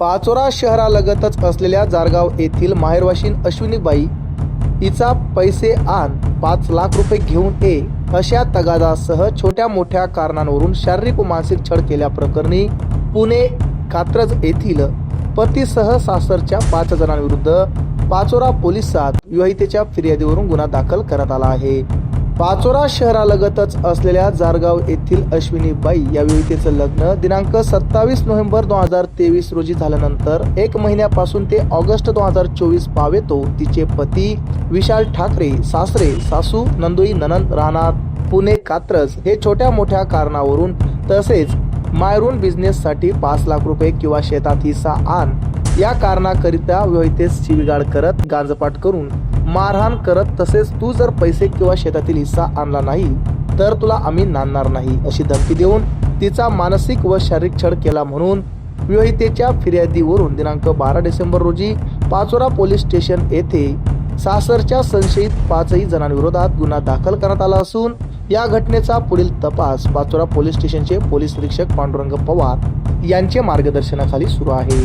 पाचोरा शहरालगतच असलेल्या जारगाव येथील माहेरवाशीन अश्विनीबाई हिचा पैसे आण पाच लाख रुपये घेऊन ये अशा तगादासह छोट्या मोठ्या कारणांवरून शारीरिक व मानसिक छळ केल्याप्रकरणी पुणे कात्रज येथील पतीसह सासरच्या पाच जणांविरुद्ध पाचोरा पोलिसात विवाहितेच्या फिर्यादीवरून गुन्हा दाखल करण्यात आला आहे. पाचोरा शहरालगतच असलेल्या जारगाव येथील अश्विनी बाई या विवाहितेचं लग्न दिनांक सत्तावीस नोव्हेंबर दोन हजार तेवीस रोजी झाल्यानंतर एक महिन्यापासून ते ऑगस्ट दोन हजार चोवीस पावेतो तिचे पती विशाल ठाकरे सासरे सासू नंदोई ननंद राहणार पुणे कात्रज हे छोट्या मोठ्या कारणावरून तसेच मायरून बिझनेससाठी पाच लाख रुपये किंवा शेतात हिस्सा आण या कारणाकरिता विवाहितेस शिवीगाळ करत गांजपाट करून मारहाण करत तसेच तू जर पैसे किंवा शेतातील हिस्सा आणला नाही तर तुला आम्ही नांदणार नाही अशी धमकी देऊन तिचा मानसिक व शारीरिक छळ केला म्हणून विवाहितेच्या फिर्यादीवरून दिनांक बारा डिसेंबर रोजी पाचोरा पोलीस स्टेशन येथे सासरच्या संशयित पाचही जणांविरोधात गुन्हा दाखल करण्यात आला असून या घटनेचा पुढील तपास पाचोरा पोलीस स्टेशनचे पोलीस निरीक्षक पांडुरंग पवार यांचे मार्गदर्शनाखाली सुरू आहे.